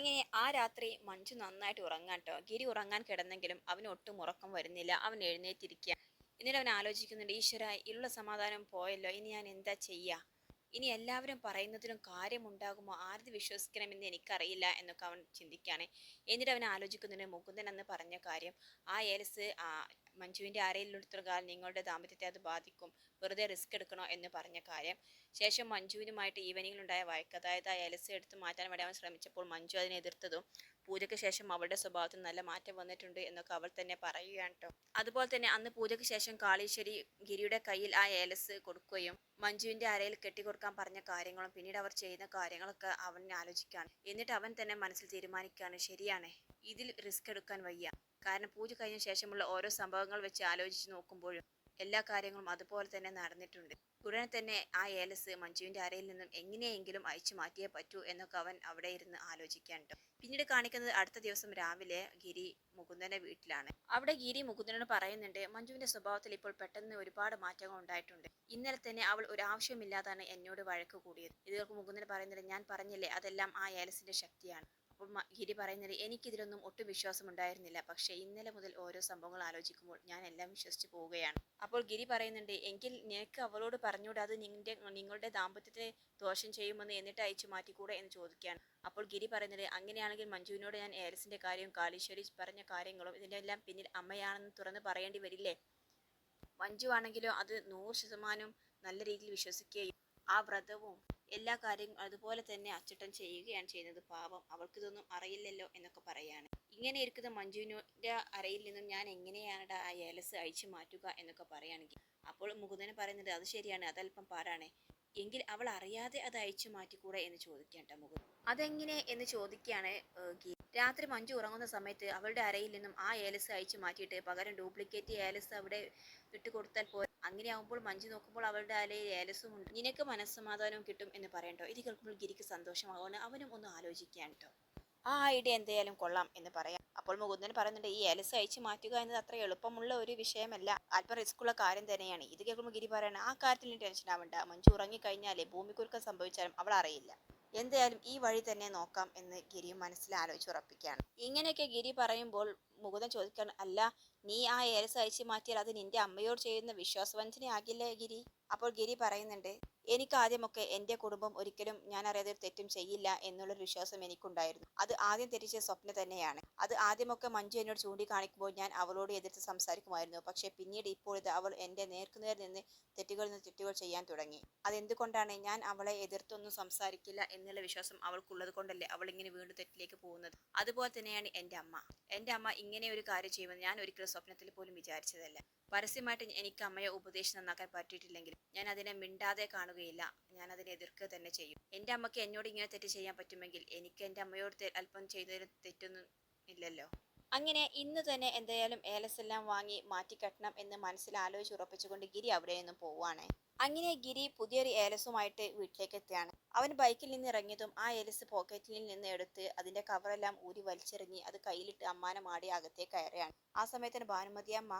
അങ്ങനെ ആ രാത്രി മഞ്ജു നന്നായിട്ട് ഉറങ്ങാൻ കേട്ടോ ഗിരി ഉറങ്ങാൻ കിടന്നെങ്കിലും അവന് ഒട്ടും ഉറക്കം വരുന്നില്ല. അവൻ എഴുന്നേറ്റിരിക്കുക എന്നിട്ട് അവൻ ആലോചിക്കുന്നുണ്ട് ഈശ്വര ഇരുള്ള സമാധാനം പോയല്ലോ. ഇനി ഞാൻ എന്താ ചെയ്യുക ഇനി എല്ലാവരും പറയുന്നതിലും കാര്യമുണ്ടാകുമോ? ആരത് വിശ്വസിക്കണമെന്ന് എനിക്കറിയില്ല എന്നൊക്കെ അവൻ ചിന്തിക്കുകയാണ്. എന്നിട്ട് അവൻ ആലോചിക്കുന്നതിന് മുകുന്ദൻ അന്ന് പറഞ്ഞ കാര്യം ആ ഏലസ് മഞ്ജുവിന്റെ അരയിലെടുത്തുകാൽ നിങ്ങളുടെ ദാമ്പത്യത്തെ അത് ബാധിക്കും. വെറുതെ റിസ്ക് എടുക്കണോ? എന്ന് പറഞ്ഞ കാര്യം. ശേഷം മഞ്ജുവിനുമായിട്ട് ഈവനിങ്ങിലുണ്ടായ വഴക്ക് അതായത് ആ ഏലസ് എടുത്ത് മാറ്റാൻ വേണ്ടി അവൻ ശ്രമിച്ചപ്പോൾ മഞ്ജു അതിനെ എതിർത്തതും പൂജയ്ക്ക് ശേഷം അവളുടെ സ്വഭാവത്തിൽ നല്ല മാറ്റം വന്നിട്ടുണ്ട് എന്നൊക്കെ അവൾ തന്നെ പറയുകയാണ് കേട്ടോ അതുപോലെ തന്നെ അന്ന് പൂജയ്ക്ക് ശേഷം കാളീശ്വരി ഗിരിയുടെ കയ്യിൽ ആ ഏലസ് കൊടുക്കുകയും മഞ്ജുവിന്റെ അരയിൽ കെട്ടിക്കൊടുക്കാൻ പറഞ്ഞ കാര്യങ്ങളും പിന്നീട് അവർ ചെയ്യുന്ന കാര്യങ്ങളൊക്കെ അവൻ ആലോചിക്കുകയാണ്. എന്നിട്ട് അവൻ തന്നെ മനസ്സിൽ തീരുമാനിക്കുകയാണ് ശരിയാണ് ഇതിൽ റിസ്ക് എടുക്കാൻ വയ്യ. കാരണം പൂജ കഴിഞ്ഞ ശേഷമുള്ള ഓരോ സംഭവങ്ങൾ വെച്ച് ആലോചിച്ച് നോക്കുമ്പോഴും എല്ലാ കാര്യങ്ങളും അതുപോലെ തന്നെ നടന്നിട്ടുണ്ട്. ഉടനെ തന്നെ ആ ഏലസ് മഞ്ജുവിന്റെ അരയിൽ നിന്നും എങ്ങനെയെങ്കിലും അയച്ചു മാറ്റിയേ പറ്റൂ എന്നൊക്കെ അവൻ അവിടെ ഇരുന്ന് ആലോചിക്കാൻ പിന്നീട് കാണിക്കുന്നത് അടുത്ത ദിവസം രാവിലെ ഗിരി മുകുന്ദന്റെ വീട്ടിലാണ്. അവിടെ ഗിരി മുകുന്ദനോട് പറയുന്നുണ്ട് മഞ്ജുവിന്റെ സ്വഭാവത്തിൽ ഇപ്പോൾ പെട്ടെന്ന് ഒരുപാട് മാറ്റങ്ങൾ ഉണ്ടായിട്ടുണ്ട്. ഇന്നലെ തന്നെ അവൾ ഒരു ആവശ്യമില്ലാതാണ് എന്നോട് വഴക്ക് കൂടിയത്. ഇത് കേൾക്കുമ്പോൾ മുകുന്ദൻ പറയുന്നത് ഞാൻ പറഞ്ഞില്ലേ അതെല്ലാം ആ ഏലസിന്റെ ശക്തിയാണ്. അപ്പോൾ മ- ഗിരി പറയുന്നത് എനിക്കിതിലൊന്നും ഒട്ടും വിശ്വാസം ഉണ്ടായിരുന്നില്ല പക്ഷേ ഇന്നലെ മുതൽ ഓരോ സംഭവങ്ങൾ ആലോചിക്കുമ്പോൾ ഞാൻ എല്ലാം വിശ്വസിച്ച് പോവുകയാണ്. അപ്പോൾ ഗിരി പറയുന്നുണ്ട് എങ്കിൽ നിനക്ക് അവളോട് പറഞ്ഞുകൂടെ? അത് നിന്റെ നിങ്ങളുടെ ദാമ്പത്യത്തെ ദോഷം ചെയ്യുമെന്ന് എന്നിട്ട് അയച്ചു മാറ്റിക്കൂടെ? എന്ന് ചോദിക്കുകയാണ്. അപ്പോൾ ഗിരി പറയുന്നത് അങ്ങനെയാണെങ്കിൽ മഞ്ജുവിനോട് ഞാൻ ഏലസിന്റെ കാര്യവും കാളീശ്വരി പറഞ്ഞ കാര്യങ്ങളും ഇതിന്റെ എല്ലാം പിന്നിൽ അമ്മയാണെന്ന് തുറന്ന് പറയേണ്ടി വരില്ലേ? മഞ്ജു ആണെങ്കിലോ അത് നൂറ് ശതമാനം നല്ല രീതിയിൽ വിശ്വസിക്കുകയും ആ വ്രതവും എല്ലാ കാര്യങ്ങളും അതുപോലെ തന്നെ അച്ചുട്ടൻ ചെയ്യുകയാണ് ചെയ്യുന്നത്. പാവം അവൾക്കിതൊന്നും അറിയില്ലല്ലോ എന്നൊക്കെ പറയാണ്. ഇങ്ങനെ ഇരിക്കുന്ന മഞ്ജുവിന്റെ അരയിൽ നിന്നും ഞാൻ എങ്ങനെയാണ് ആ ഏലസ് അഴിച്ചു മാറ്റുക എന്നൊക്കെ പറയുകയാണെങ്കിൽ അപ്പോൾ മുകുന്ദൻ പറയുന്നത് അത് ശരിയാണ് അതല്പം പാടാണ്. എങ്കിൽ അവൾ അറിയാതെ അത് അയച്ചു മാറ്റിക്കൂടെ എന്ന് ചോദിക്കാൻ മുകുന്ദൻ. അതെങ്ങനെ എന്ന് ചോദിക്കുകയാണ് രാത്രി മഞ്ജു ഉറങ്ങുന്ന സമയത്ത് അവളുടെ അരയിൽ നിന്നും ആ ഏലസ് അയച്ചു മാറ്റിയിട്ട് പകരം ഡ്യൂപ്ലിക്കേറ്റ് ഏലസ് അവിടെ ഇട്ട് കൊടുത്താൽ പോരെ. അങ്ങനെയാവുമ്പോൾ മഞ്ജു നോക്കുമ്പോൾ അവളുടെ അലയിൽ ഏലസും ഉണ്ട്. നിനക്ക് മനസ്സമാധാനവും കിട്ടും എന്ന് പറയണ്ടോ? ഇത് കേൾക്കുമ്പോൾ ഗിരിക്ക് സന്തോഷമാകുമെന്ന് അവനും ഒന്ന് ആലോചിക്കാൻ ആ ഐഡിയ എന്തായാലും കൊള്ളാം എന്ന് പറയാം. അപ്പോൾ മുകുന്ദൻ പറയുന്നുണ്ട് ഈ ഏലസ് അയച്ചു മാറ്റുക എന്നത് അത്ര എളുപ്പമുള്ള ഒരു വിഷയമല്ല. അല്പം റിസ്ക്കുള്ള കാര്യം തന്നെയാണ്. ഇത് കേൾക്കുമ്പോൾ ഗിരി പറയണം ആ കാര്യത്തിൽ ടെൻഷൻ ആവണ്ട. മഞ്ജു ഉറങ്ങിക്കഴിഞ്ഞാലേ ഭൂമിക്കുരുക്കം സംഭവിച്ചാലും അവൾ അറിയില്ല. എന്തായാലും ഈ വഴി തന്നെ നോക്കാം എന്ന് ഗിരി മനസ്സിൽ ആലോചിച്ചുറപ്പിക്കുകയാണ്. ഇങ്ങനെയൊക്കെ ഗിരി പറയുമ്പോൾ മുകുന്ദൻ ചോദിക്കാൻ അല്ല നീ ആ ഏലസ് അയച്ചു മാറ്റിയാൽ അത് നിന്റെ അമ്മയോട് ചെയ്യുന്ന വിശ്വാസവഞ്ചനയാകില്ലേ ഗിരി? അപ്പോൾ ഗിരി പറയുന്നുണ്ട് എനിക്ക് ആദ്യമൊക്കെ എന്റെ കുടുംബം ഒരിക്കലും ഞാൻ അറിയാതെ ഒരു തെറ്റും ചെയ്യില്ല എന്നുള്ളൊരു വിശ്വാസം എനിക്കുണ്ടായിരുന്നു. അത് ആദ്യം തെറ്റിച്ച സ്വപ്ന തന്നെയാണ്. അത് ആദ്യമൊക്കെ മഞ്ജു എന്നോട് ചൂണ്ടിക്കാണിക്കുമ്പോൾ ഞാൻ അവളോട് എതിർത്ത് സംസാരിക്കുമായിരുന്നു. പക്ഷേ പിന്നീട് ഇപ്പോൾ ഇത് അവൾ എന്റെ നേർക്കുനേർ നിന്ന് തെറ്റുകളിൽ നിന്ന് തെറ്റുകൾ ചെയ്യാൻ തുടങ്ങി. അതെന്തുകൊണ്ടാണ് ഞാൻ അവളെ എതിർത്തൊന്നും സംസാരിക്കില്ല എന്നുള്ള വിശ്വാസം അവൾക്കുള്ളത് കൊണ്ടല്ലേ അവൾ ഇങ്ങനെ വീണ്ടും തെറ്റിലേക്ക് പോകുന്നത്? അതുപോലെ തന്നെയാണ് എന്റെ അമ്മ. എന്റെ അമ്മ ഇങ്ങനെ ഒരു കാര്യം ചെയ്യുമെന്ന് ഞാൻ ഒരിക്കലും സ്വപ്നത്തിൽ പോലും വിചാരിച്ചതല്ല. പരസ്യമായിട്ട് എനിക്ക് അമ്മയെ ഉപദേശം നന്നാക്കാൻ പറ്റിയിട്ടില്ലെങ്കിൽ ഞാൻ അതിനെ മിണ്ടാതെ കാണുകയില്ല. ഞാൻ അതിനെ എതിർക്കുക തന്നെ ചെയ്യും. എന്റെ അമ്മയ്ക്ക് എന്നോട് ഇങ്ങനെ തെറ്റ് ചെയ്യാൻ പറ്റുമെങ്കിൽ എനിക്ക് എന്റെ അമ്മയോട് അല്പം ചെയ്തതിന് തെറ്റൊന്നും ഇല്ലല്ലോ. അങ്ങനെ ഇന്ന് തന്നെ എന്തായാലും ഏലസെല്ലാം വാങ്ങി മാറ്റിക്കെട്ടണം എന്ന് മനസ്സിൽ ആലോചിച്ച് ഉറപ്പിച്ചുകൊണ്ട് ഗിരി അവിടെ നിന്നും പോവുകയാണ് അങ്ങനെ ഗിരി പുതിയൊരു ഏലസുമായിട്ട് വീട്ടിലേക്ക് എത്തുകയാണ്. അവൻ ബൈക്കിൽ നിന്ന് ഇറങ്ങിയതും ആ ഏലസ് പോക്കറ്റിൽ നിന്ന് എടുത്ത് അതിന്റെ കവറെല്ലാം ഊരി വലിച്ചെറിഞ്ഞ് അത് കയ്യിലിട്ട് അമ്മാനെ മാടി അകത്തേക്ക് കയറുകയാണ്. ആ സമയത്തിന് ഭാനുമതി അമ്മ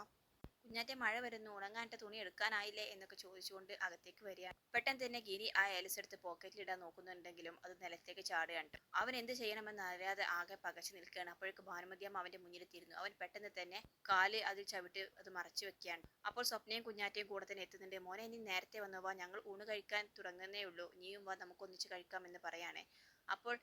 കുഞ്ഞാറ്റെ മഴ വരുന്നു ഉണങ്ങാനിട്ട തുണി എടുക്കാനായില്ലേ എന്നൊക്കെ ചോദിച്ചുകൊണ്ട് അകത്തേക്ക് വരികയാണ്. പെട്ടെന്ന് തന്നെ ഗിരി ആ ഏലസ് പോക്കറ്റിലിടാൻ നോക്കുന്നുണ്ടെങ്കിലും അത് നിലത്തേക്ക് ചാടുകയാണ് അവൻ എന്ത് ചെയ്യണമെന്ന് അറിയാതെ ആകെ പകച്ചു നിൽക്കുകയാണ്. അപ്പോഴേക്ക് ഭാനുമതിയമ്മ അവന്റെ മുന്നിലെത്തിയിരുന്നു അവൻ പെട്ടെന്ന് തന്നെ കാൽ അതിൽ ചവിട്ട് അത് മറച്ചു വെക്കുകയാണ്. അപ്പോൾ സ്വപ്നയും കുഞ്ഞാറ്റയും കൂടെ തന്നെ എത്തുന്നുണ്ട്. മോനെ നീ നേരത്തെ വന്നു. വാ ഞങ്ങൾ ഊണ് കഴിക്കാൻ തുടങ്ങുന്നേ ഉള്ളൂ. നീയും വാ നമുക്ക് ഒന്നിച്ച് കഴിക്കാം എന്ന് പറയാണേ. അപ്പോൾ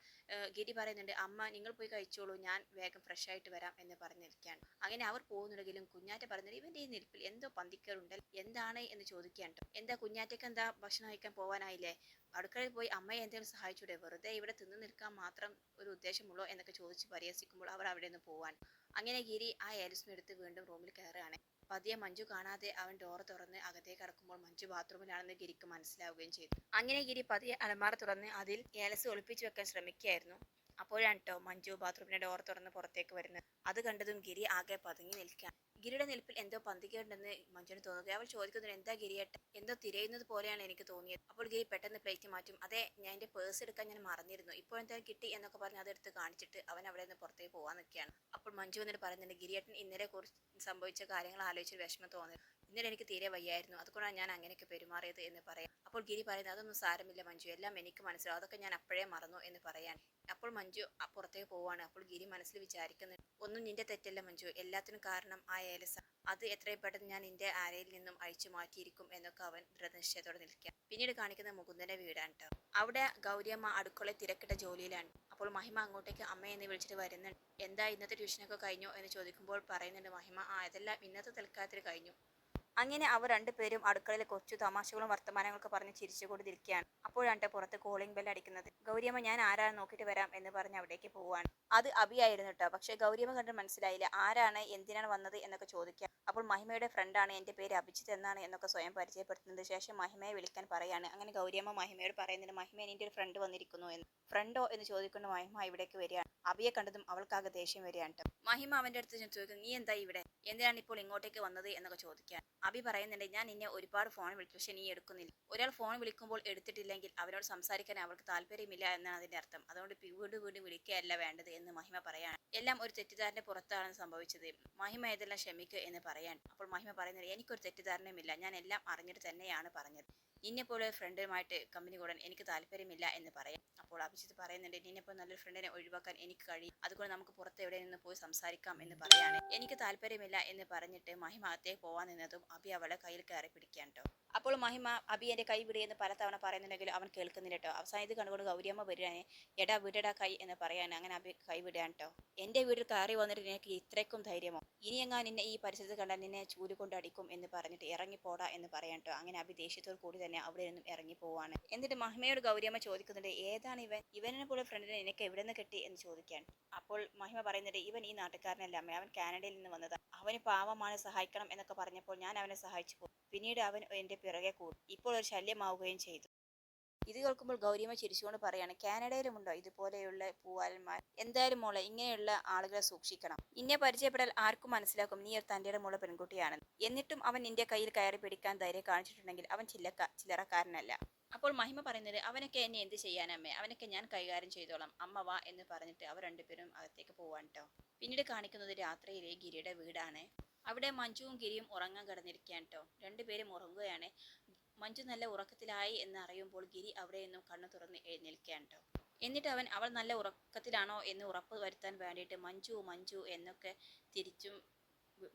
ഗിരി പറയുന്നുണ്ട് അമ്മ നിങ്ങൾ പോയി കഴിച്ചോളൂ ഞാൻ വേഗം ഫ്രഷ് ആയിട്ട് വരാം എന്ന് പറഞ്ഞിരിക്കുകയാണ്. അങ്ങനെ അവർ പോകുന്നുണ്ടെങ്കിലും കുഞ്ഞാറ്റ പറയുന്നത് ഇവന്റെ ഈ നിൽപ്പിൽ എന്തോ പന്തിക്കറുണ്ട് എന്താണ്? എന്ന് ചോദിക്കുകയാണ് എന്താ കുഞ്ഞാറ്റയ്ക്ക് എന്താ ഭക്ഷണം കഴിക്കാൻ പോകാനായില്ലേ അടുക്കളയിൽ പോയി അമ്മയെ എന്തെങ്കിലും സഹായിച്ചൂടെ? വെറുതെ ഇവിടെ തിന്നു നിൽക്കാൻ മാത്രം ഒരു ഉദ്ദേശമുള്ളോ? എന്നൊക്കെ ചോദിച്ച് പരിഹസിക്കുമ്പോൾ അവർ അവിടെ നിന്ന് പോവാൻ അങ്ങനെ ഗിരി ആ ഏലസിനെടുത്ത് വീണ്ടും റൂമിൽ കയറുകയാണ്. പതിയെ മഞ്ജു കാണാതെ അവൻ ഡോർ തുറന്ന് അകത്തേക്ക് കടക്കുമ്പോൾ മഞ്ജു ബാത്റൂമിലാണെന്ന് ഗിരിക്ക് മനസ്സിലാവുകയും ചെയ്തു. അങ്ങനെ ഗിരി പതിയെ അലമാറ തുറന്ന് അതിൽ ഏലസ് ഒളിപ്പിച്ചു വെക്കാൻ ശ്രമിക്കുകയായിരുന്നു. അപ്പോഴാണ് കേട്ടോ മഞ്ജു ബാത്റൂമിന്റെ ഡോർ തുറന്ന് പുറത്തേക്ക് വരുന്നത്. അത് കണ്ടതും ഗിരി ആകെ പതുങ്ങി നിൽക്കുക ഗിരിയുടെ നിൽപ്പിൽ എന്തോ പന്തിക്കേണ്ടെന്ന് മഞ്ജുന് തോന്നുകയും അവൾ ചോദിക്കുന്നത് എന്താ ഗിരിയേട്ട എന്തോ തിരയുന്നത് പോലെയാണ് എനിക്ക് തോന്നിയത്. അപ്പോൾ ഗിരി പെട്ടെന്ന് പ്ലേറ്റ് മാറ്റും. അതെ ഞാൻ എന്റെ പേഴ്സ് എടുക്കാൻ ഞാൻ മറന്നിരുന്നു. ഇപ്പോൾ എന്താ കിട്ടി എന്നൊക്കെ പറഞ്ഞ് അതെടുത്ത് കാണിച്ചിട്ട് അവൻ അവിടെ നിന്ന് പുറത്തേക്ക് പോകാൻ നിൽക്കുകയാണ്. അപ്പോൾ മഞ്ജു എന്നിട്ട് പറയുന്നുണ്ട് ഗിരിയേട്ടൻ ഇന്നലെ കുറിച്ച് സംഭവിച്ച കാര്യങ്ങൾ ആലോചിച്ച് വിഷമം തോന്നി. ഇന്നലെ എനിക്ക് തീരെ വയ്യായിരുന്നു. അതുകൊണ്ടാണ് ഞാൻ അങ്ങനെയൊക്കെ പെരുമാറിയത് എന്ന് പറയാം. അപ്പോൾ ഗിരി പറയുന്നത് അതൊന്നും സാരമില്ല മഞ്ജു. എല്ലാം എനിക്ക് മനസ്സിലാവും. അതൊക്കെ ഞാൻ അപ്പോഴേ മറന്നു എന്ന് പറയാൻ. അപ്പോൾ മഞ്ജു പുറത്തേക്ക് പോവാണ്. അപ്പോൾ ഗിരി മനസ്സിൽ വിചാരിക്കുന്നത് ഒന്നും നിന്റെ തെറ്റല്ല മഞ്ജു. എല്ലാത്തിനും കാരണം ആ ഏലസ. അത് എത്രയും പെട്ടെന്ന് ഞാൻ നിന്റെ ആരയിൽ നിന്നും അഴിച്ചു മാറ്റിയിരിക്കും എന്നൊക്കെ അവൻ ദൃഢനിശ്ചയത്തോടെ നിൽക്കുക. പിന്നീട് കാണിക്കുന്ന മുകുന്ദന്റെ വീടാണ് അവിടെ ഗൗരിയമ്മ അടുക്കള തിരക്കിട്ട ജോലിയിലാണ്. അപ്പോൾ മഹിമ അങ്ങോട്ടേക്ക് അമ്മ എന്ന് വിളിച്ചിട്ട് വരുന്നുണ്ട്. എന്താ ഇന്നത്തെ ട്യൂഷനൊക്കെ കഴിഞ്ഞോ എന്ന് ചോദിക്കുമ്പോൾ പറയുന്നുണ്ട് മഹിമ ആ ഇതെല്ലാം ഇന്നത്തെ തൽക്കാലത്തിൽ കഴിഞ്ഞു. അങ്ങനെ അവർ രണ്ടുപേരും അടുക്കളയിൽ കൊച്ചു തമാശകളും വർത്തമാനങ്ങളൊക്കെ പറഞ്ഞ് ചിരിച്ചുകൊണ്ടിരിക്കുകയാണ് അപ്പോഴാണ് പുറത്ത് കോളിംഗ് ബെൽ അടിക്കുന്നത്. ഗൗരിയമ്മ ഞാൻ ആരാണ് നോക്കിയിട്ട് വരാം എന്ന് പറഞ്ഞ് അവിടേക്ക് പോവാണ് അത് അഭിയായിരുന്നു കേട്ടോ. പക്ഷെ ഗൗരിയമ്മ കണ്ട് മനസ്സിലായില്ല ആരാണ് എന്തിനാണ് വന്നത് എന്നൊക്കെ ചോദിക്കുക. അപ്പോൾ മഹിമയുടെ ഫ്രണ്ടാണ് എന്റെ പേര് അഭിജിത്ത് എന്നാണ് എന്നൊക്കെ സ്വയം പരിചയപ്പെടുത്തുന്നത് ശേഷം മഹിമയെ വിളിക്കാൻ പറയാണ്. അങ്ങനെ ഗൗരിയമ്മ മഹിമയോട് പറയുന്നുണ്ട് മഹിമ എന്റെ ഒരു ഫ്രണ്ട് വന്നിരിക്കുന്നു എന്ന്. ഫ്രണ്ടോ എന്ന് ചോദിക്കുന്ന മഹിമ ഇവിടേക്ക് വരികയാണ് അഭിയെ കണ്ടതും അവൾക്കാകെ ദേഷ്യം വരികയാണ്. മഹിമ അവന്റെ അടുത്ത് ചോദിക്കുന്നു നീ എന്താ ഇവിടെ? എന്തിനാണ് ഇപ്പോൾ ഇങ്ങോട്ടേക്ക് വന്നത്? എന്നൊക്കെ ചോദിക്കാൻ അഭി പറയുന്നുണ്ട് ഞാൻ നിന്നെ ഒരുപാട് ഫോൺ വിളിച്ചു പക്ഷെ നീ എടുക്കുന്നില്ല. ഒരാൾ ഫോൺ വിളിക്കുമ്പോൾ എടുത്തിട്ടില്ലെങ്കിൽ അവരോട് സംസാരിക്കാൻ അവൾക്ക് താല്പര്യമില്ല എന്നാണ് അതിന്റെ അർത്ഥം. അതുകൊണ്ട് വീണ്ടും വീണ്ടും വിളിക്കുകയല്ല വേണ്ടത് എന്ന് മഹിമ പറയാണ്. എല്ലാം ഒരു തെറ്റിദ്ധാരണ പുറത്താണ് സംഭവിച്ചത് മഹിമ ഇതെല്ലാം ക്ഷമിക്കുക എന്ന് പറയാൻ അപ്പോൾ മഹിമ പറയുന്നത് എനിക്കൊരു തെറ്റിദ്ധാരണയുമില്ല. ഞാൻ എല്ലാം അറിഞ്ഞിട്ട് തന്നെയാണ് പറഞ്ഞത്. നിന്നെ പോലെ ഫ്രണ്ടുമായിട്ട് കമ്പനി കൂടാൻ എനിക്ക് താല്പര്യമില്ല എന്ന് പറയാം അപ്പോൾ അഭിജിത്ത് പറയുന്നുണ്ട് നിന്നെ പോലെ നല്ലൊരു ഫ്രണ്ടിനെ ഒഴിവാക്കാൻ എനിക്ക് കഴിയും. അതുകൊണ്ട് നമുക്ക് പുറത്ത് എവിടെ നിന്ന് പോയി സംസാരിക്കാം എന്ന് പറയാണ്. എനിക്ക് താല്പര്യമില്ല എന്ന് പറഞ്ഞിട്ട് മഹിമ അകത്തേക്ക് പോവാൻ നിന്നതും അഭി അവളെ കയ്യിൽ കയറി പിടിക്കാൻ ട്ടോ. അപ്പോൾ മഹിമ അബി എന്റെ കൈ വിടിയെന്ന് പലതവണ പറയുന്നുണ്ടെങ്കിലും അവൻ കേൾക്കുന്നില്ല കേട്ടോ. അവസാനം ഇത് കണ്ടുകൊണ്ട് ഗൗരിയമ്മ വരികയാണ്. എടാ വിടടാ കൈ എന്ന് പറയാൻ അങ്ങനെ അബി കൈ വിടുകയാണ് കേട്ടോ. എന്റെ വീട്ടിൽ കയറി വന്നിട്ട് നിനക്ക് ഇത്രയ്ക്കും ധൈര്യമോ? ഇനി എങ്ങാൻ നിന്നെ ഈ പരിസരത്ത് കണ്ടാൽ നിന്നെ ചൂൽ കൊണ്ട് അടിക്കും എന്ന് പറഞ്ഞിട്ട് ഇറങ്ങിപ്പോടാ എന്ന് പറയാൻ കേട്ടോ. അങ്ങനെ അബി ദേഷ്യത്തോട് കൂടി തന്നെ അവിടെ നിന്നും ഇറങ്ങി പോവാണ്. എന്നിട്ട് മഹിമയോട് ഗൗരിയമ്മ ചോദിക്കുന്നുണ്ട് ഏതാണ് ഇവൻ? ഇവനെ പോലെ ഫ്രണ്ടിനെ നിനക്ക് എവിടെ നിന്ന് കിട്ടി? എന്ന് ചോദിക്കാൻ അപ്പോൾ മഹിമ പറയുന്നുണ്ട് ഇവൻ ഈ നാട്ടുകാരനല്ല. അവൻ കാനഡയിൽ നിന്ന് വന്നതാണ് അവന് പാവമാണ് സഹായിക്കണം എന്നൊക്കെ പറഞ്ഞപ്പോൾ ഞാൻ അവനെ സഹായിച്ചു പോയി. പിന്നീട് അവൻ എന്റെ പിറകെ കൂടി. ഇപ്പോൾ ഒരു ശല്യമാവുകയും ചെയ്തു. ഇത് കേൾക്കുമ്പോൾ ഗൗരിയമ്മ ചിരിച്ചുകൊണ്ട് പറയാണ് കാനഡയിലുമുണ്ടോ ഇതുപോലെയുള്ള പൂവാലന്മാർ? എന്തായാലും മോളെ ഇങ്ങനെയുള്ള ആളുകളെ സൂക്ഷിക്കണം. ഇന്നെ പരിചയപ്പെടാൻ ആർക്കും മനസ്സിലാക്കും നീ ഒരു തന്റെ മോളെ പെൺകുട്ടിയാണ് എന്നിട്ടും അവൻ നിന്റെ കയ്യിൽ കയറി പിടിക്കാൻ ധൈര്യം കാണിച്ചിട്ടുണ്ടെങ്കിൽ അവൻ ചില്ലക്ക ചില്ലറക്കാരനല്ല. അപ്പോൾ മഹിമ പറയുന്നത് അവനൊക്കെ എന്നെ എന്ത് ചെയ്യാനമ്മേ അവനൊക്കെ ഞാൻ കൈകാര്യം ചെയ്തോളാം. അമ്മ വാ എന്ന് പറഞ്ഞിട്ട് അവർ രണ്ടുപേരും അകത്തേക്ക് പോവാൻ കേട്ടോ പിന്നീട് കാണിക്കുന്നത് രാത്രിയിലെ ഗിരിയുടെ വീടാണ്. അവിടെ മഞ്ജുവും ഗിരിയും ഉറങ്ങാൻ കിടന്നിരിക്കുകയാണ് കേട്ടോ. രണ്ടുപേരും ഉറങ്ങുകയാണ്. മഞ്ജു നല്ല ഉറക്കത്തിലായി എന്ന് അറിയുമ്പോൾ ഗിരി അവിടെ നിന്നും കണ്ണു തുറന്ന് എഴുന്നേൽക്കുകയാണ് കേട്ടോ. എന്നിട്ട് അവൻ അവൾ നല്ല ഉറക്കത്തിലാണോ? എന്ന് ഉറപ്പ് വരുത്താൻ വേണ്ടിയിട്ട് മഞ്ജു മഞ്ജു എന്നൊക്കെ തിരിച്ചും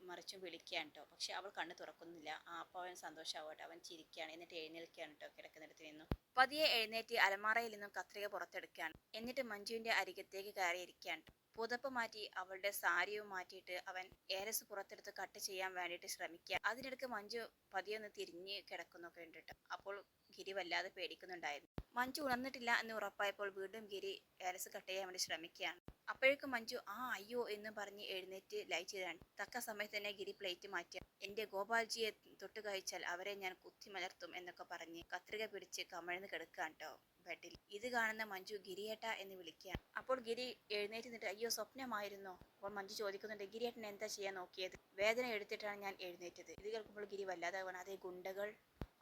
മറിച്ചും വിളിക്കുകയാണ് കേട്ടോ. പക്ഷെ അവൾ കണ്ണു തുറക്കുന്നില്ല. ആ അപ്പോൾ അവൻ സന്തോഷമാവട്ടെ അവൻ ചിരിക്കുകയാണ്. എന്നിട്ട് എഴുന്നേൽക്കുകയാണ് കേട്ടോ കിടക്കുന്നിടത്ത് നിന്നും. പതിയെ എഴുന്നേറ്റ് അലമാറയിൽ നിന്നും കത്രിക പുറത്തെടുക്കുകയാണ്. എന്നിട്ട് മഞ്ജുവിന്റെ അരികത്തേക്ക് കയറിയിരിക്കുകയാണ്. പുതപ്പ് മാറ്റി അവളുടെ സാരിയും മാറ്റിയിട്ട് അവൻ ഏരസ് പുറത്തെടുത്ത് കട്ട് ചെയ്യാൻ വേണ്ടിയിട്ട് ശ്രമിക്കുക. അതിനിടയ്ക്ക് മഞ്ജു പതിയെ ഒന്ന് തിരിഞ്ഞ് കിടക്കുന്നൊക്കെ ഉണ്ട് അപ്പോൾ ഗിരി വല്ലാതെ പേടിക്കുന്നുണ്ടായിരുന്നു. മഞ്ജു ഉണർന്നിട്ടില്ല എന്ന് ഉറപ്പായപ്പോൾ വീണ്ടും ഗിരി ഏരസ് കട്ട് ചെയ്യാൻ വേണ്ടി ശ്രമിക്കുകയാണ്. അപ്പോഴേക്കും മഞ്ജു ആ അയ്യോ എന്ന് പറഞ്ഞ് എഴുന്നേറ്റ് ലൈറ്റ് ചെയ്താണ്. തക്ക സമയത്ത് തന്നെ ഗിരി പ്ലേറ്റ് മാറ്റിയ എന്റെ ഗോപാൽജിയെ തൊട്ട് കഴിച്ചാൽ അവരെ ഞാൻ കുത്തി മലർത്തും എന്നൊക്കെ പറഞ്ഞ് കത്രിക പിടിച്ച് കമഴ്ന്ന് കിടക്കുകയാണ് കേട്ടോ ബെഡിൽ. ഇത് കാണുന്ന മഞ്ജു ഗിരിയേട്ട എന്ന് വിളിക്കുകയാണ്. അപ്പോൾ ഗിരി എഴുന്നേറ്റ് നിന്നിട്ട് അയ്യോ സ്വപ്നമായിരുന്നോ? അപ്പോൾ മഞ്ജു ചോദിക്കുന്നുണ്ട് ഗിരിയേട്ടൻ എന്താ ചെയ്യാൻ നോക്കിയത്? വേദന എടുത്തിട്ടാണ് ഞാൻ എഴുന്നേറ്റത്. ഇത് കേൾക്കുമ്പോൾ ഗിരി വല്ലാതെ വേണം അതേ ഗുണ്ടകൾ.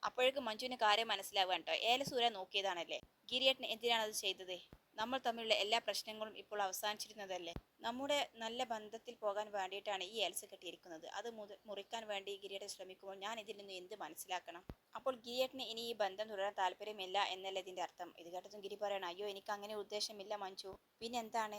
അപ്പോഴേക്കും മഞ്ജുവിന് കാര്യം മനസ്സിലാവാൻ കേട്ടോ. ഏലസൂര നോക്കിയതാണല്ലേ? ഗിരിയേട്ടൻ എന്തിനാണ് അത് ചെയ്തത്? നമ്മൾ തമ്മിലുള്ള എല്ലാ പ്രശ്നങ്ങളും ഇപ്പോൾ അവസാനിച്ചിരുന്നതല്ലേ? നമ്മുടെ നല്ല ബന്ധത്തിൽ പോകാൻ വേണ്ടിയിട്ടാണ് ഈ ഏൽസ് കെട്ടിയിരിക്കുന്നത് അത് മുറിക്കാൻ വേണ്ടി ഗിരിയേട്ടൻ ശ്രമിക്കുമ്പോൾ ഞാൻ ഇതിൽ നിന്ന് എന്ത് മനസ്സിലാക്കണം? അപ്പോൾ ഗിരിയേട്ടന് ഇനി ഈ ബന്ധം തുടരാൻ താല്പര്യമില്ല എന്നല്ല ഇതിന്റെ അർത്ഥം? ഇത് കേട്ടതും ഗിരി പറയണം അയ്യോ എനിക്ക് അങ്ങനെ ഉദ്ദേശമില്ല മഞ്ജു. പിന്നെന്താണ്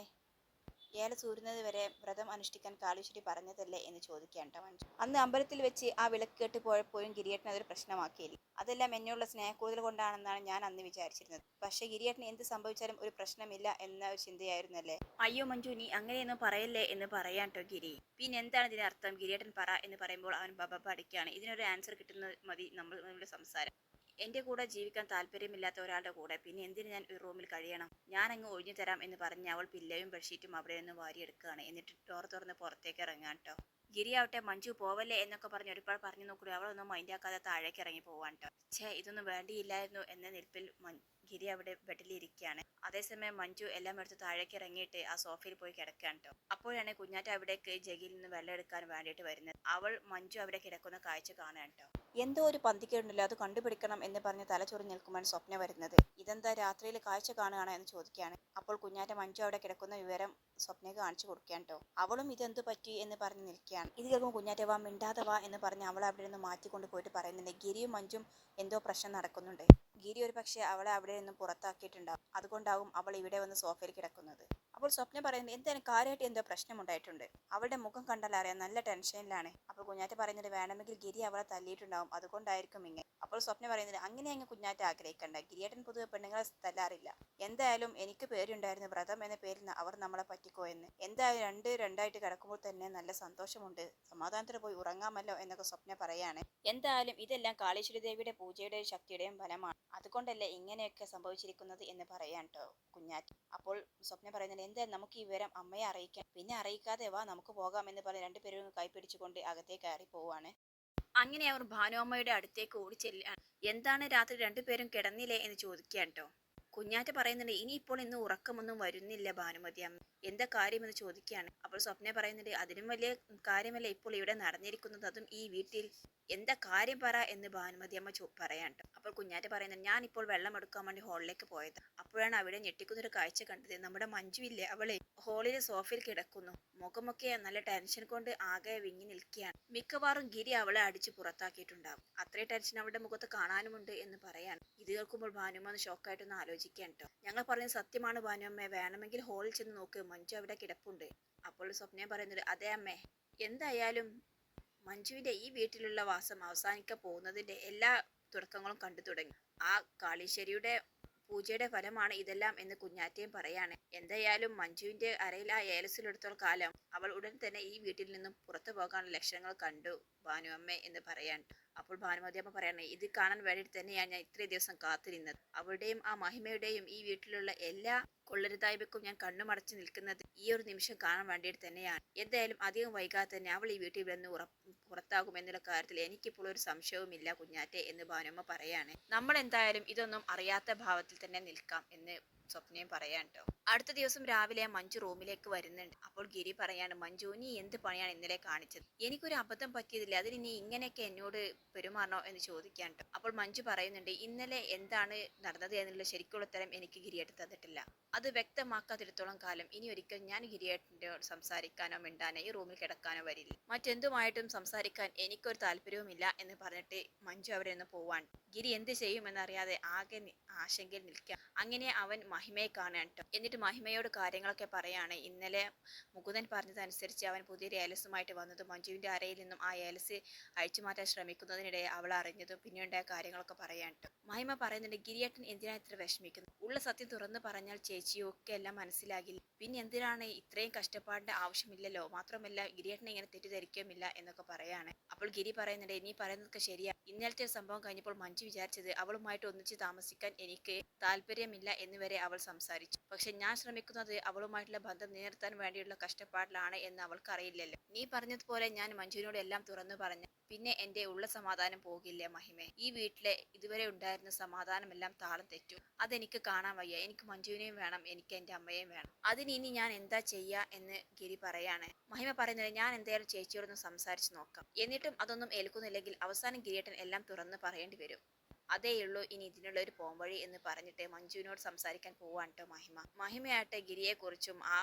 ഏല സൂരുന്നത് വരെ വ്രതം അനുഷ്ഠിക്കാൻ കാളീശ്വരി പറഞ്ഞതല്ലേ? എന്ന് ചോദിക്കേണ്ട മഞ്ജു. അന്ന് അമ്പലത്തിൽ വെച്ച് ആ വിളക്ക് കേട്ട് പോയപ്പോഴും ഗിരിയേട്ടൻ അതൊരു പ്രശ്നമാക്കിയില്ല. അതെല്ലാം എന്നോടുള്ള സ്നേഹക്കൂതൽ കൊണ്ടാണെന്നാണ് ഞാൻ അന്ന് വിചാരിച്ചിരുന്നത്. പക്ഷേ ഗിരിയേട്ടന് എന്ത് സംഭവിച്ചാലും ഒരു പ്രശ്നമില്ല എന്ന ഒരു ചിന്തയായിരുന്നല്ലേ? അയ്യോ മഞ്ജു നീ അങ്ങനെയൊന്നും പറയല്ലേ എന്ന് പറയാൻ കേട്ടോ ഗിരി. പിന്നെ എന്താണ് ഇതിന്റെ അർത്ഥം? ഗിരിയേട്ടൻ പറ എന്ന് പറയുമ്പോൾ അവൻ ബബ അടിക്കുകയാണ്. ഇതിനൊരു ആൻസർ കിട്ടുന്നത് മതി നമ്മൾ നമ്മുടെ സംസാരം. എന്റെ കൂടെ ജീവിക്കാൻ താല്പര്യമില്ലാത്ത ഒരാളുടെ കൂടെ പിന്നെ എന്തിനു ഞാൻ ഒരു റൂമിൽ കഴിയണം? ഞാൻ അങ്ങ് ഒഴിഞ്ഞു തരാം എന്ന് പറഞ്ഞ് അവൾ പില്ലയും ബെഡ്ഷീറ്റും അവിടെ നിന്ന് വാരിയെടുക്കുകയാണ്. എന്നിട്ട് ഡോർ തുറന്ന് പുറത്തേക്ക് ഇറങ്ങാൻ കേട്ടോ ഗിരി ആവട്ടെ മഞ്ജു പോവല്ലേ എന്നൊക്കെ പറഞ്ഞ് ഒരുപാട് പറഞ്ഞു നോക്കുകയും അവളൊന്നും മൈൻഡാക്കാതെ താഴേക്ക് ഇറങ്ങി പോവാൻ കേട്ടോ ഛേ ഇതൊന്നും വേണ്ടിയില്ലായിരുന്നു എന്ന നിൽപ്പിൽ ഗിരി അവിടെ ബെഡിൽ ഇരിക്കുകയാണ് അതേസമയം മഞ്ജു എല്ലാം എടുത്ത് താഴേക്ക് ഇറങ്ങിയിട്ട് ആ സോഫയിൽ പോയി കിടക്കുകയാണ് കേട്ടോ അപ്പോഴാണ് കുഞ്ഞാറ്റ അവിടേക്ക് ജഗിൽ നിന്ന് വെള്ളം എടുക്കാൻ വേണ്ടിയിട്ട് വരുന്നത്. അവൾ മഞ്ജു അവിടെ കിടക്കുന്ന കാഴ്ച കാണാൻ കേട്ടോ എന്തോ ഒരു പന്തിക്കേടുണ്ടല്ലോ അത് കണ്ടുപിടിക്കണം എന്ന് പറഞ്ഞ് തലച്ചൊറി നിൽക്കുമ്പോൾ സ്വപ്ന വരുന്നത്. ഇതെന്താ രാത്രിയിൽ കാഴ്ച കാണുകയാണോ എന്ന് ചോദിക്കുകയാണ്. അപ്പോൾ കുഞ്ഞാറ്റ മഞ്ജു അവിടെ കിടക്കുന്ന വിവരം സ്വപ്നയ്ക്ക് കാണിച്ചു കൊടുക്കുകയാണ് കേട്ടോ അവളും ഇതെന്ത് പറ്റി എന്ന് പറഞ്ഞ് നിൽക്കുകയാണ്. ഇത് കേൾക്കുമ്പോൾ കുഞ്ഞാറ്റ വാ മിണ്ടാതെ വാ എന്ന് പറഞ്ഞ് അവളെ അവിടെ നിന്ന് മാറ്റിക്കൊണ്ട് പോയിട്ട് പറയുന്നുണ്ട്. ഗിരിയും മഞ്ജും എന്തോ പ്രശ്നം നടക്കുന്നുണ്ട്. ഗിരി ഒരു പക്ഷേ അവളെ അവിടെ നിന്ന് പുറത്താക്കിയിട്ടുണ്ടാവും. അതുകൊണ്ടാവും അവൾ ഇവിടെ വന്ന് സോഫയിൽ കിടക്കുന്നത്. അപ്പോൾ സ്വപ്ന പറയുന്നത് എന്തായാലും കാര്യമായിട്ട് എന്തോ പ്രശ്നമുണ്ടായിട്ടുണ്ട്? അവളുടെ മുഖം കണ്ടാൽ അറിയാം നല്ല ടെൻഷനിലാണ്. അപ്പോൾ കുഞ്ഞാറ്റ പറയുന്നത് വേണമെങ്കിൽ ഗിരി അവളെ തല്ലിയിട്ടുണ്ടാവും. അതുകൊണ്ടായിരിക്കും ഇങ്ങനെ. അപ്പോൾ സ്വപ്ന പറയുന്നത് അങ്ങനെ അങ്ങ് കുഞ്ഞാറ്റ ആഗ്രഹിക്കണ്ട. ഗിരിയേട്ടൻ പൊതുവെ പെണ്ണുങ്ങളെ തല്ലാറില്ല. എന്തായാലും എനിക്ക് പേരുണ്ടായിരുന്നു വ്രതം എന്ന പേരിൽ അവർ നമ്മളെ പറ്റിക്കോ എന്ന്. എന്തായാലും രണ്ട് രണ്ടായിട്ട് കിടക്കുമ്പോൾ തന്നെ നല്ല സന്തോഷമുണ്ട്. സമാധാനത്തിന് പോയി ഉറങ്ങാമല്ലോ എന്നൊക്കെ സ്വപ്ന പറയാണ്. എന്തായാലും ഇതെല്ലാം കാളീശ്വരി ദേവിയുടെ പൂജയുടെയും ശക്തിയുടെയും ഫലമാണ് അതുകൊണ്ടല്ലേ ഇങ്ങനെയൊക്കെ സംഭവിച്ചിരിക്കുന്നത് എന്ന് പറയാൻ കേട്ടോ കുഞ്ഞാറ്റ്. അപ്പോൾ സ്വപ്ന പറയുന്നത് എന്തായാലും നമുക്ക് ഈ വിവരം അമ്മയെ അറിയിക്കാം. പിന്നെ അറിയിക്കാതെ വാ നമുക്ക് പോകാം എന്ന് പറഞ്ഞ് രണ്ടുപേരും കൈപ്പിടിച്ചുകൊണ്ട് അകത്തേക്ക് കയറി പോവാണ്. അങ്ങനെ അവർ ഭാനുഅമ്മയുടെ അടുത്തേക്ക് ഓടി ചെല്ലുകയാണ്. എന്താണ് രാത്രി രണ്ടുപേരും കിടന്നില്ലേ? എന്ന് ചോദിക്കുകയാണ് കേട്ടോ കുഞ്ഞാറ്റ പറയുന്നുണ്ട് ഇനിയിപ്പോൾ ഇന്ന് ഉറക്കമൊന്നും വരുന്നില്ല ഭാനുമതി അമ്മ. എന്താ കാര്യമെന്ന് ചോദിക്കുകയാണ്. അപ്പോൾ സ്വപ്ന പറയുന്നുണ്ട് അതിനും വലിയ കാര്യമല്ല ഇപ്പോൾ ഇവിടെ നടന്നിരിക്കുന്നത്? അതും ഈ വീട്ടിൽ എന്താ കാര്യം പറ എന്ന് ഭാനുമതി അമ്മ ചോ പറയാണ്ട് അപ്പോൾ കുഞ്ഞാറ്റ പറയുന്നുണ്ട് ഇപ്പോൾ വെള്ളം എടുക്കാൻ വേണ്ടി ഹാളിലേക്ക് പോയത്. അപ്പോഴാണ് അവിടെ ഞെട്ടിക്കുന്നൊരു കാഴ്ച കണ്ടത്. നമ്മുടെ മഞ്ജുവില്ലേ? അവളെ ഹാളിലെ സോഫയിൽ കിടക്കുന്നു. മുഖമൊക്കെ നല്ല ടെൻഷൻ കൊണ്ട് ആകെ വിങ്ങി നിൽക്കുകയാണ്. മിക്കവാറും ഗിരി അവളെ അടിച്ച് പുറത്താക്കിയിട്ടുണ്ടാവും. അത്രയും ടെൻഷൻ അവളുടെ മുഖത്ത് കാണാനുമുണ്ട് എന്ന് പറയാണ് ഇത് കേൾക്കുമ്പോൾ ഭാനുമ്മ ഒന്ന് ഷോക്കായിട്ടൊന്ന് ആലോചിക്കാൻ കേട്ടോ. ഞങ്ങൾ പറയുന്നത് സത്യമാണ് ഭാനുമ്മ വേണമെങ്കിൽ ഹോളിൽ ചെന്ന് നോക്ക് മഞ്ജു അവിടെ കിടപ്പുണ്ട്. അപ്പോൾ സ്വപ്നം പറയുന്നത് അതേ അമ്മേ എന്തായാലും മഞ്ജുവിന്റെ ഈ വീട്ടിലുള്ള വാസം അവസാനിക്കാൻ പോകുന്നതിന്റെ എല്ലാ തുടക്കങ്ങളും കണ്ടു തുടങ്ങി. ആ കാളീശ്വരിയുടെ പൂജയുടെ ഫലമാണ് ഇതെല്ലാം എന്ന് കുഞ്ഞാറ്റയും പറയാണ്. എന്തായാലും മഞ്ജുവിന്റെ അരയിൽ ആ ഏലസിലെടുത്തോളം കാലം അവൾ ഉടൻ തന്നെ ഈ വീട്ടിൽ നിന്നും പുറത്തു പോകാനുള്ള ലക്ഷണങ്ങൾ കണ്ടു ഭാനുഅമ്മ എന്ന് പറയാൻ അപ്പോൾ ഭാനുമതി അമ്മ പറയണേ ഇത് കാണാൻ വേണ്ടിയിട്ട് തന്നെയാണ് ഞാൻ ഇത്രയും ദിവസം കാത്തിരുന്നത്. അവരുടെയും ആ മഹിമയുടെയും ഈ വീട്ടിലുള്ള എല്ലാ കൊള്ളരുതായ്മക്കും ഞാൻ കണ്ണുമടച്ച് നിൽക്കുന്നത് ഈ ഒരു നിമിഷം കാണാൻ വേണ്ടിയിട്ട് തന്നെയാണ്. എന്തായാലും അധികം വൈകാതെ തന്നെ അവൾ ഈ വീട്ടിൽ വന്ന് ഉറ പുറത്താകും എന്നുള്ള കാര്യത്തിൽ എനിക്കിപ്പോൾ ഒരു സംശയവുമില്ല കുഞ്ഞാറ്റെ എന്ന് ഭാനുമ്മ പറയാണ്. നമ്മൾ എന്തായാലും ഇതൊന്നും അറിയാത്ത ഭാവത്തിൽ തന്നെ നിൽക്കാം എന്ന് സ്വപ്നയും പറയാൻ കേട്ടോ അടുത്ത ദിവസം രാവിലെ മഞ്ജു റൂമിലേക്ക് വരുന്നുണ്ട്. അപ്പോൾ ഗിരി പറയാണ് മഞ്ജു നീ എന്ത് പണിയാണ് ഇന്നലെ കാണിച്ചത്? എനിക്കൊരു അബദ്ധം പറ്റിയതില്ല. അതിന് നീ ഇങ്ങനെയൊക്കെ എന്നോട് പെരുമാറണോ എന്ന് ചോദിക്കാൻ കേട്ടോ അപ്പോൾ മഞ്ജു പറയുന്നുണ്ട് ഇന്നലെ എന്താണ് നടന്നത് എന്നുള്ള ശരിക്കുള്ള ഉത്തരം എനിക്ക് ഗിരിയേട്ട് തന്നിട്ടില്ല. അത് വ്യക്തമാക്കാത്തിടത്തോളം കാലം ഇനി ഒരിക്കൽ ഞാൻ ഗിരിയേട്ടന്റെ സംസാരിക്കാനോ മിണ്ടാനോ ഈ റൂമിൽ കിടക്കാനോ വരില്ല. മറ്റെന്തുമായിട്ടും സംസാരിക്കാൻ എനിക്കൊരു താല്പര്യവുമില്ല എന്ന് പറഞ്ഞിട്ട് മഞ്ജു അവിടെ നിന്ന് പോവാൻ ഗിരി എന്ത് ചെയ്യുമെന്നറിയാതെ ആകെ ആശങ്കയിൽ നിൽക്കുക അങ്ങനെ അവൻ മഹിമയെ കാണാൻ കേട്ടോ എന്നിട്ട് മഹിമയോട് കാര്യങ്ങളൊക്കെ പറയാണ്. ഇന്നലെ മുകുന്ദൻ പറഞ്ഞതനുസരിച്ച് അവൻ പുതിയൊരു ഏലസുമായിട്ട് വന്നത് മഞ്ജുവിന്റെ അരയിൽ നിന്നും ആ ഏലസ് അഴിച്ചു മാറ്റാൻ ശ്രമിക്കുന്നതിനിടെ അവൾ അറിഞ്ഞതും പിന്നെയുണ്ടായ കാര്യങ്ങളൊക്കെ പറയാൻ കേട്ടോ മഹിമ പറയുന്നുണ്ട് ഗിരിയേട്ടൻ എന്തിനാ ഇത്ര വിഷമിക്കുന്നത്? ഉള്ള സത്യം തുറന്നു പറഞ്ഞാൽ ചേച്ചിയും ഒക്കെ എല്ലാം മനസ്സിലാകില്ല. പിന്നെ എന്തിനാണ് ഇത്രയും കഷ്ടപ്പാടിന്റെ ആവശ്യമില്ലല്ലോ? മാത്രമല്ല ഗിരിയേട്ടനെ ഇങ്ങനെ തെറ്റിദ്ധരിക്കുകയുമില്ല എന്നൊക്കെ പറയാണ് അപ്പോൾ ഗിരി പറയുന്നുണ്ട് നീ പറയുന്നതൊക്കെ ശരിയാ. ഇന്നലത്തെ സംഭവം കഴിഞ്ഞപ്പോൾ മഞ്ജു വിചാരിച്ചത് അവളുമായിട്ട് ഒന്നിച്ച് താമസിക്കാൻ എനിക്ക് താല്പര്യമില്ല എന്നുവരെ അവൾ സംസാരിച്ചു. പക്ഷെ ഞാൻ ശ്രമിക്കുന്നത് അവളുമായിട്ടുള്ള ബന്ധം നിലനിർത്താൻ വേണ്ടിയുള്ള കഷ്ടപ്പാടിലാണ് എന്ന് അവൾക്ക് അറിയില്ലല്ലോ നീ പറഞ്ഞതുപോലെ ഞാൻ മഞ്ജുവിനോട് എല്ലാം തുറന്നു പറഞ്ഞു. പിന്നെ എന്റെ ഉള്ള സമാധാനം പോകില്ല മഹിമേ. ഈ വീട്ടിലെ ഇതുവരെ ഉണ്ടായിരുന്ന സമാധാനമെല്ലാം താളം തെറ്റു. അതെനിക്ക് കാണാൻ വയ്യ. എനിക്ക് മഞ്ജുവിനെയും വേണം എനിക്ക് എന്റെ അമ്മയെയും വേണം. അതിന് ഇനി ഞാൻ എന്താ ചെയ്യാ എന്ന് ഗിരി പറയാണ്. മഹിമ പറയുന്നത് ഞാൻ എന്തായാലും ചേച്ചിയോടൊന്ന് സംസാരിച്ചു നോക്കാം. എന്നിട്ടും അതൊന്നും ഏൽക്കുന്നില്ലെങ്കിൽ അവസാനം ഗിരിയേട്ടൻ എല്ലാം തുറന്ന് പറയേണ്ടി വരും. അതേയുള്ളൂ ഇനി ഇതിനുള്ള ഒരു പോംവഴി എന്ന് പറഞ്ഞിട്ട് മഞ്ജുവിനോട് സംസാരിക്കാൻ പോവാണ് കേട്ടോ മഹിമ. മഹിമയായിട്ട് ഗിരിയെക്കുറിച്ചും ആ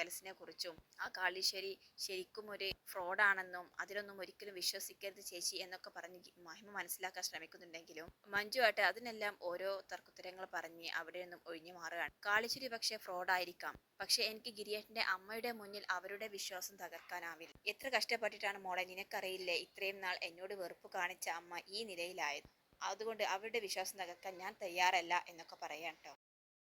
ഏലസിനെ കുറിച്ചും ആ കാളീശ്വരി ശരിക്കും ഒരു ഫ്രോഡാണെന്നും അതിലൊന്നും ഒരിക്കലും വിശ്വസിക്കരുത് ചേച്ചി എന്നൊക്കെ പറഞ്ഞ് മഹിമ മനസ്സിലാക്കാൻ ശ്രമിക്കുന്നുണ്ടെങ്കിലും മഞ്ജു ആയിട്ട് അതിനെല്ലാം ഓരോ തർക്കുത്തരങ്ങൾ പറഞ്ഞ് അവിടെ നിന്നും ഒഴിഞ്ഞു മാറുകയാണ്. കാളിശ്ശേരി പക്ഷേ ഫ്രോഡായിരിക്കാം. പക്ഷേ എനിക്ക് ഗിരിയേട്ടന്റെ അമ്മയുടെ മുന്നിൽ അവരുടെ വിശ്വാസം തകർക്കാനാവില്ല. എത്ര കഷ്ടപ്പെട്ടിട്ടാണ് മോളെ നിനക്കറിയില്ലേ? ഇത്രയും നാൾ എന്നോട് വെറുപ്പ് കാണിച്ച അമ്മ ഈ നിലയിലായത്. അതുകൊണ്ട് അവരുടെ വിശ്വാസം തകർക്കാൻ ഞാൻ തയ്യാറല്ല എന്നൊക്കെ പറയാം കേട്ടോ